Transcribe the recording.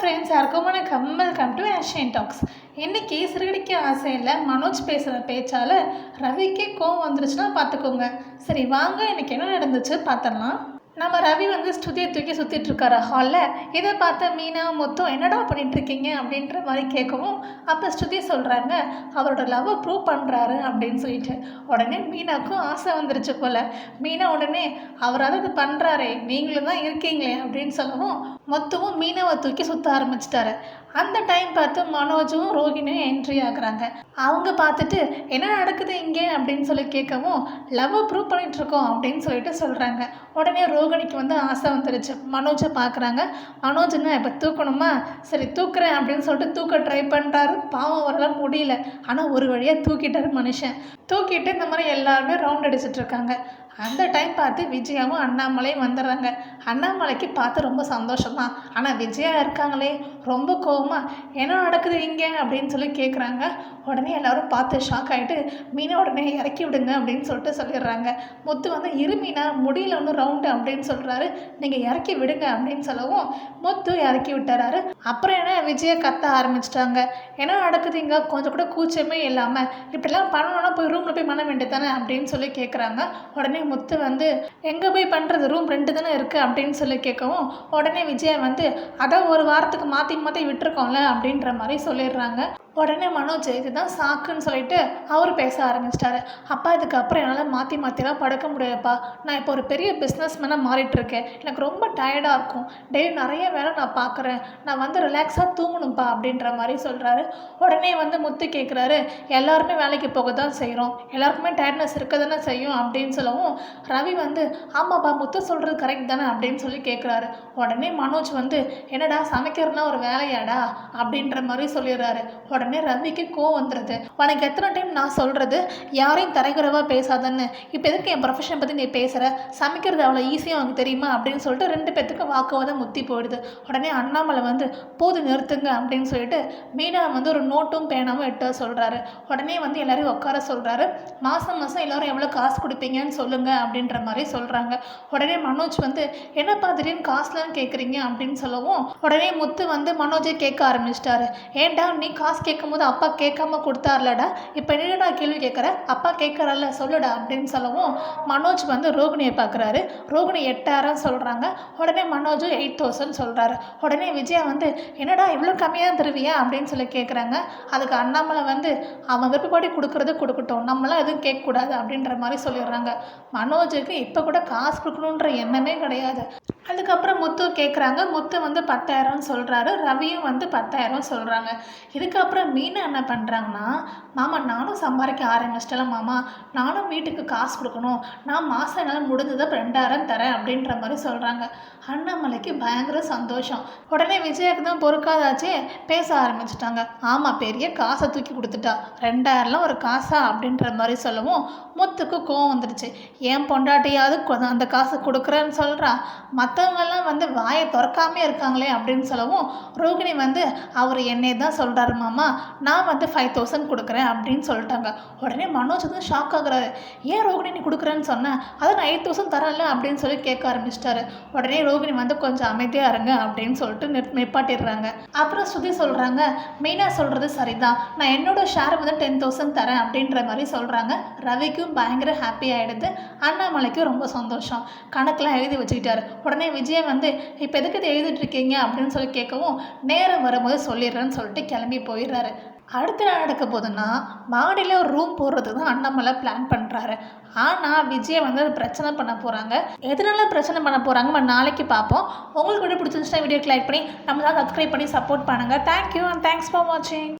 Friends யாருக்கும் வணக்கம் welcome to Asian tax இன்றைக்கி சிறுகடிக்க ஆசையில் மனோஜ் பேசுகிற பேச்சால் ரவிக்கே கோவம் வந்துருச்சுன்னா பார்த்துக்கோங்க சரி வாங்க எனக்கு என்ன நடந்துச்சு? பார்த்துடலாம் நம்ம ரவி வந்து ஸ்துதியை தூக்கி சுற்றிட்டுருக்காரு ஹாலில் இதை பார்த்த மீனா மொத்தம் என்னடா பண்ணிட்டு இருக்கீங்க அப்படின்ற மாதிரி கேட்கவும் அப்போ ஸ்துதி சொல்கிறாங்க அவரோட லவ்வை ப்ரூவ் பண்ணுறாரு அப்படின்னு சொல்லிட்டு. உடனே மீனாக்கும் ஆசை வந்துருச்சு போல். மீனா உடனே அவரால் இது பண்ணுறாரே நீங்களும் தான் இருக்கீங்களே அப்படின்னு சொல்லவும் மொத்தமும் மீனாவை தூக்கி சுற்ற ஆரம்பிச்சிட்டாரு. அந்த டைம் பார்த்து மனோஜும் ரோஹிணியும் என்ட்ரி ஆகுறாங்க. அவங்க பார்த்துட்டு என்ன நடக்குது இங்கே? அப்படின்னு சொல்லி கேட்கவும் லவ் ப்ரூவ் பண்ணிகிட்ருக்கோம் இருக்கோம் அப்படின்னு சொல்லிட்டு சொல்கிறாங்க உடனே ரோகிணிக்கு வந்து ஆசை வந்துருச்சு. மனோஜை பார்க்குறாங்க. மனோஜ்னா இப்போ தூக்கணுமா? சரி தூக்குறேன் அப்படின்னு சொல்லிட்டு தூக்க ட்ரை பண்ணுறாரு பாவம் அவரால் முடியல. ஆனால் ஒரு வழியாக தூக்கிட்டார் மனுஷன். தூக்கிட்டு இந்த மாதிரி எல்லாருமே ரவுண்ட் அடிச்சிட்டு இருக்காங்க. அந்த டைம் பார்த்து விஜயாவும் அண்ணாமலையும் வந்துடுறாங்க. அண்ணாமலைக்கு பார்த்து ரொம்ப சந்தோஷமா ஆனால் விஜயா இருக்காங்களே? ரொம்ப கோவமா? என்ன நடக்குது இங்கே? அப்படின்னு சொல்லி கேட்குறாங்க உடனே எல்லாரும் பார்த்து ஷாக் ஆகிட்டு மீனை உடனே இறக்கி விடுங்க அப்படின்னு சொல்லிட்டு சொல்லிடுறாங்க. முத்து வந்து இரு மீனா முடியல ஒன்று ரவுண்டு அப்படின்னு சொல்கிறாரு நீங்கள் இறக்கி விடுங்க அப்படின்னு சொல்லவும் முத்து இறக்கி விட்டுறாரு. அப்புறம் என்ன விஜயை கத்த ஆரம்பிச்சிட்டாங்க. என்ன நடக்குது இங்கே? கொஞ்சம் கூட கூச்சமே இல்லாமல் இப்படிலாம் பண்ணணும்னா போய் ரூமில் போய் பண்ண வேண்டியது தானே? அப்படின்னு சொல்லி கேட்குறாங்க உடனே முத்து வந்து எங்கே போய் பண்ணுறது ரூம் ரெண்டு தானே இருக்குது அப்படின்னு சொல்லி கேட்கவும் உடனே விஜயா வந்து அதை ஒரு வாரத்துக்கு மாற்றி மாற்றி விட்டுருக்கோம்ல அப்படின்ற மாதிரி சொல்லிடுறாங்க. உடனே மனோஜ் இதுதான் சாக்குன்னு சொல்லிட்டு அவர் பேச ஆரம்பிச்சிட்டாரு. அப்பா இதுக்கப்புறம் என்னால் மாற்றி மாற்றிலாம் படுக்க முடியாதுப்பா. நான் இப்போ ஒரு பெரிய பிஸ்னஸ் மேனாக மாறிட்டுருக்கேன் எனக்கு ரொம்ப டயர்டாக இருக்கும். டெய்லி நிறைய வேலை நான் பார்க்குறேன் நான் வந்து ரிலாக்ஸாக தூங்கணும்ப்பா அப்படின்ற மாதிரி சொல்கிறாரு உடனே வந்து முத்து கேட்குறாரு எல்லாருமே வேலைக்கு போக தான் செய்கிறோம் எல்லாருக்குமே டயர்ட்னஸ் இருக்க தானே செய்யும் அப்படின்னு சொல்லவும் ரவி வந்து ஆமாப்பா முத்து சொல்கிறது கரெக்ட் தானே அப்படின்னு சொல்லி கேட்குறாரு உடனே மனோஜ் வந்து என்னடா சமைக்கிறதுனா ஒரு வேலையாடா? அப்படின்ற மாதிரி சொல்லிடுறாரு. உடனே உடனே ரவிக்கு கோவம் வந்துடுது உனக்கு எத்தனை டைம் நான் சொல்கிறது யாரையும் தரைகுறவாக பேசாதன்னு. இப்போ எதுக்கு என் ப்ரொஃபஷனை பற்றி நீ பேசுகிற சமைக்கிறது அவ்வளோ ஈஸியாக உனக்கு தெரியுமா? அப்படின்னு சொல்லிட்டு ரெண்டு பேத்துக்கும் வாக்குவாதம் முத்தி போயிடுது. உடனே அண்ணாமலை வந்து போது நிறுத்துங்க அப்படின்னு சொல்லிட்டு மீனா வந்து ஒரு நோட்டும் பேனாவும் எட்ட சொல்கிறாரு உடனே வந்து எல்லோரையும் உட்கார சொல்கிறாரு மாதம் மாதம் எல்லோரும் எவ்வளோ காசு கொடுப்பீங்கன்னு சொல்லுங்கள் அப்படின்ற மாதிரி சொல்கிறாங்க உடனே மனோஜ் வந்து என்னப்பா திடீர்னு காசுலாம் கேட்குறீங்க அப்படின்னு சொல்லவும் உடனே முத்து வந்து மனோஜை கேட்க ஆரம்பிச்சிட்டாரு. ஏன்டா நீ காசு கேட்கும்போது அப்பா கேட்காம கொடுத்தாருலடா. இப்போ என்னடா கேள்வி கேட்குற அப்பா கேட்குறல்ல சொல்லுடா அப்படின்னு சொல்லவும் மனோஜ் வந்து ரோகிணியை பார்க்குறாரு. ரோகிணி எட்டாயிரம் சொல்கிறாங்க உடனே மனோஜ் எயிட் தௌசண்ட் சொல்கிறாரு உடனே விஜயா வந்து என்னடா இவ்வளோ கம்மியாக தருவியா? அப்படின்னு சொல்லி கேட்குறாங்க. அதுக்கு அண்ணாமலை வந்து அவன் விருப்பப்படி கொடுக்குறது கொடுக்கட்டும். நம்மளாம் எதுவும் கேட்கக்கூடாது. அப்படின்ற மாதிரி சொல்லிடுறாங்க. மனோஜுக்கு இப்போ கூட காசு கொடுக்கணுன்ற எண்ணமே கிடையாது. அதுக்கப்புறம் முத்து கேட்குறாங்க முத்து வந்து பத்தாயிரம்னு சொல்கிறாரு ரவியும் வந்து பத்தாயிரம் சொல்கிறாங்க இதுக்கப்புறம் மீனா என்ன பண்ணுறாங்கன்னா மாமா நானும் சம்பாதிக்க ஆரம்பிச்சிட்டல மாமா. நானும் வீட்டுக்கு காசு கொடுக்கணும். நான் மாதம் என்னால் முடிஞ்சதை ரெண்டாயிரம் தரேன் அப்படின்ற மாதிரி சொல்கிறாங்க அண்ணாமலைக்கு பயங்கர சந்தோஷம். உடனே விஜயாக்கு தான் பொறுக்காதாச்சே பேச ஆரம்பிச்சிட்டாங்க. ஆமாம் பெரிய காசை தூக்கி கொடுத்துட்டா. ரெண்டாயிரம்லாம் ஒரு காசா? அப்படின்ற மாதிரி சொல்லவும் முத்துக்கு கோவம் வந்துடுச்சு ஏன் பொண்டாட்டியாவது அந்த காசை கொடுக்குறேன்னு சொல்கிறா மற்ற மற்றவங்கெல்லாம் வந்து வாயை திறக்காமே இருக்காங்களே அப்படின்னு சொல்லவும் ரோகிணி வந்து அவர் என்னை தான் சொல்கிறாரு மாமா நான் வந்து ஃபைவ் தௌசண்ட் கொடுக்குறேன் அப்படின்னு சொல்லிட்டாங்க. உடனே மனோஜ் வந்து ஷாக் ஆகுறாரு. ஏன் ரோகிணி நீ கொடுக்குறேன்னு சொன்னேன் அதை நான் எயிட் தௌசண்ட் தரல அப்படின்னு சொல்லி கேட்க ஆரம்பிச்சிட்டாரு. உடனே ரோகிணி வந்து கொஞ்சம் அமைதியாக இருங்க அப்படின்னு சொல்லிட்டு நிப் நிப்பாட்டிடுறாங்க. அப்புறம் ஸ்ருதி சொல்கிறாங்க மெயினாக சொல்கிறது சரிதான். நான் என்னோட ஷேர் வந்து டென் தௌசண்ட் தரேன் அப்படின்ற மாதிரி சொல்கிறாங்க ரவிக்கும் பயங்கர ஹாப்பி ஆகிடுது அண்ணாமலைக்கும் ரொம்ப சந்தோஷம். கணக்கெலாம் எழுதி வச்சுக்கிட்டாரு. உடனே விஜய் வந்து இப்போ எதுக்கு இதை எழுதிட்டு இருக்கீங்க அப்படின்னு சொல்லி கேட்கவும் நேரம் வரும்போது சொல்லிடுறேன்னு சொல்லிட்டு கிளம்பி போயிடுறாரு. அடுத்த நாள் நடக்க போகுதுன்னா மாடியில் ஒரு ரூம் போடுறதுக்கு தான் அண்ணாமலை பிளான் பண்ணுறாரு ஆனால் விஜய் வந்து அது பிரச்சனை பண்ண போகிறாங்க எதனால பிரச்சனை பண்ண போகிறாங்க நம்ம நாளைக்கு பார்ப்போம். உங்களுக்கு வீடியோ பிடிச்சிருந்துச்சுன்னா வீடியோக்கு லைக் பண்ணி நம்மளால் சப்ஸ்கிரைப் பண்ணி சப்போர்ட் பண்ணுங்கள் தேங்க்யூ அண்ட் தேங்க்ஸ் ஃபார் வாட்சிங்